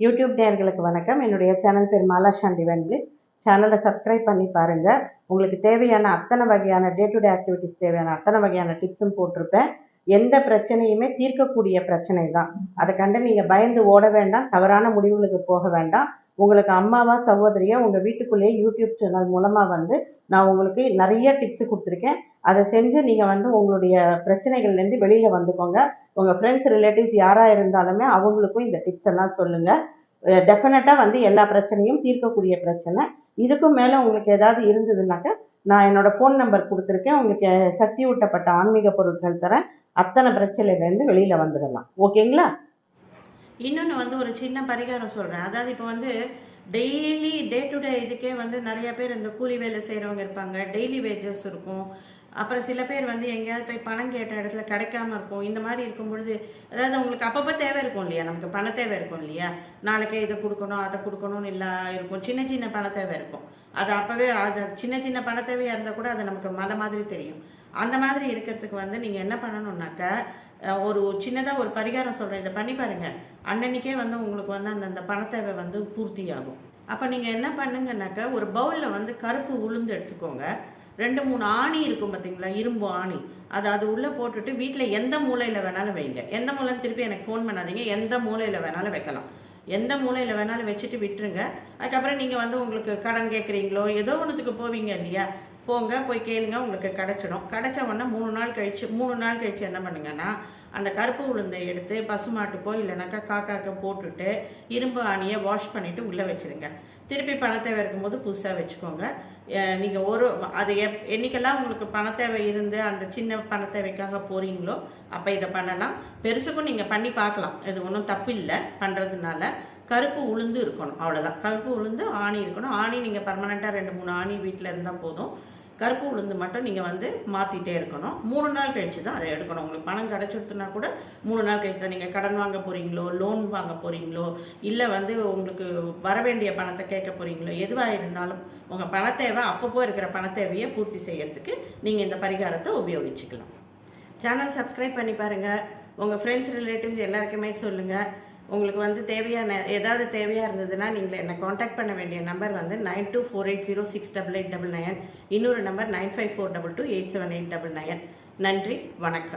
YouTube நேர்களுக்கு வணக்கம். என்னுடைய சேனல் பேர் மாலா சாந்தி வென்பிளிஸ் சேனலை சப்ஸ்கிரைப் பண்ணி பாருங்கள் உங்களுக்கு தேவையான அத்தனை வகையான டே டு டே ஆக்டிவிட்டிஸ் தேவையான அத்தனை வகையான டிப்ஸும் போட்டிருப்பேன். எந்த பிரச்சனையுமே தீர்க்கக்கூடிய பிரச்சனை தான். அதை கண்டு நீங்கள் பயந்து ஓட வேண்டாம். தவறான முடிவுகளுக்கு போக வேண்டாம். உங்களுக்கு அம்மாவா சகோதரியா உங்கள் வீட்டுக்குள்ளேயே யூடியூப் சேனல் மூலமாக வந்து நான் உங்களுக்கு நிறைய டிப்ஸ் கொடுத்துருக்கேன். அதை செஞ்சு நீங்கள் வந்து உங்களுடைய பிரச்சனைகள்லேருந்து வெளியில் வந்துக்கோங்க. உங்கள் ஃப்ரெண்ட்ஸ் ரிலேட்டிவ்ஸ் யாராக இருந்தாலுமே அவங்களுக்கும் இந்த டிப்ஸ் எல்லாம் சொல்லுங்கள் டெஃபினட்டாக வந்து எல்லா பிரச்சனையும் தீர்க்கக்கூடிய பிரச்சனை. இதுக்கும் மேலே உங்களுக்கு ஏதாவது இருந்ததுனாக்க நான் என்னோட ஃபோன் நம்பர் கொடுத்துருக்கேன். உங்களுக்கு சக்தி ஊட்டப்பட்ட ஆன்மீக பொருட்கள் தரேன். அத்தனை பிரச்சனையிலேருந்து வெளியில் வந்துடலாம். ஓகேங்களா இன்னொன்று வந்து ஒரு சின்ன பரிகாரம் சொல்கிறேன் அதாவது இப்போ வந்து டெய்லி டே டு டே இதுக்கே வந்து நிறைய பேர் இந்த கூலி வேலை செய்கிறவங்க இருப்பாங்க. டெய்லி வேஜஸ் இருக்கும். அப்புறம் சில பேர் வந்து எங்கேயாவது போய் பணம் கேட்ட இடத்துல கிடைக்காம இருக்கும். இந்த மாதிரி இருக்கும் பொழுது அதாவது உங்களுக்கு அப்பப்போ தேவை இருக்கும் இல்லையா? நமக்கு பண தேவை இருக்கும் இல்லையா? நாளைக்கே இதை கொடுக்கணும் அதை கொடுக்கணும்னு இல்லை இருக்கும். சின்ன சின்ன பண தேவை இருக்கும். அது அப்போவே அது சின்ன சின்ன பண தேவையாக இருந்தால் கூட அது நமக்கு மலை மாதிரி தெரியும். அந்த மாதிரி இருக்கிறதுக்கு வந்து நீங்கள் என்ன பண்ணணும்னாக்கா ஒரு சின்னதாக ஒரு பரிகாரம் சொல்கிறேன் இதை பண்ணி பாருங்கள் அன்னன்னைக்கே வந்து உங்களுக்கு வந்து அந்த அந்த பணத்தேவை வந்து பூர்த்தி ஆகும் அப்போ நீங்கள் என்ன பண்ணுங்கன்னாக்கா ஒரு பவுலில் வந்து கருப்பு உளுந்து எடுத்துக்கோங்க. ரெண்டு மூணு ஆணி இருக்கும் பார்த்தீங்களா இரும்பு ஆணி. அதை அது உள்ளே போட்டுட்டு வீட்டில் எந்த மூலையில் வேணாலும் வைங்க. எந்த மூலைன்னு திருப்பி எனக்கு ஃபோன் பண்ணாதீங்க. எந்த மூலையில் வேணாலும் வைக்கலாம். எந்த மூலையில் வேணாலும் வச்சுட்டு விட்டுருங்க. அதுக்கப்புறம் நீங்கள் வந்து உங்களுக்கு கடன் கேட்குறீங்களோ ஏதோ ஒன்றுத்துக்கு போவீங்க இல்லையா? போங்க போய் கேளுங்க உங்களுக்கு கிடச்சிடும். கிடச்ச உடனே மூணு நாள் கழிச்சு மூணு நாள் கழிச்சு என்ன பண்ணுங்கன்னா அந்த கருப்பு உளுந்தை எடுத்து பசுமாட்டுக்கோ இல்லைனாக்கா காக்காக்கோ போட்டுட்டு இரும்பு ஆணியை வாஷ் பண்ணிவிட்டு உள்ளே வச்சுருங்க. திருப்பி பணத்தேவை இருக்கும்போது புதுசாக வச்சுக்கோங்க. நீங்கள் ஒரு அது எப் என்றைக்கெல்லாம் உங்களுக்கு பணத்தேவை இருந்து அந்த சின்ன பணத்தேவைக்காக போகிறீங்களோ அப்போ இதை பண்ணலாம். பெருசுக்கும் நீங்கள் பண்ணி பார்க்கலாம். இது ஒன்றும் தப்பு இல்லை பண்ணுறதுனால கருப்பு உளுந்து இருக்கணும். அவ்வளோதான் கருப்பு உளுந்து ஆணி இருக்கணும். ஆணி நீங்கள் பர்மனெண்ட்டாக ரெண்டு மூணு ஆணி வீட்டில் இருந்தால் போதும். கருப்பு உளுந்து மட்டும் நீங்கள் வந்து மாற்றிட்டே இருக்கணும். மூணு நாள் கழிச்சு தான் அதை எடுக்கணும். உங்களுக்கு பணம் கிடச்சிருத்துனா கூட மூணு நாள் கழிச்சு தான். நீங்கள் கடன் வாங்க போகிறீங்களோ லோன் வாங்க போகிறீங்களோ இல்லை வந்து உங்களுக்கு வர வேண்டிய பணத்தை கேட்க போகிறீங்களோ எதுவாக இருந்தாலும் உங்கள் பணத்தேவை அப்பப்போ இருக்கிற பணத்தேவையை பூர்த்தி செய்கிறதுக்கு நீங்கள் இந்த பரிகாரத்தை உபயோகிச்சுக்கலாம். சேனல் சப்ஸ்கிரைப் பண்ணி பாருங்கள் உங்கள் ஃப்ரெண்ட்ஸ் ரிலேட்டிவ்ஸ் எல்லாருக்குமே சொல்லுங்கள் உங்களுக்கு வந்து தேவையான ஏதாவது தேவையாக இருந்ததுன்னா நீங்கள் என்னை காண்டாக்ட் பண்ண வேண்டிய நம்பர் வந்து nine two four eight zero six double eight double nine இன்னொரு number nine five four double two eight seven eight double nine நன்றி வணக்கம்.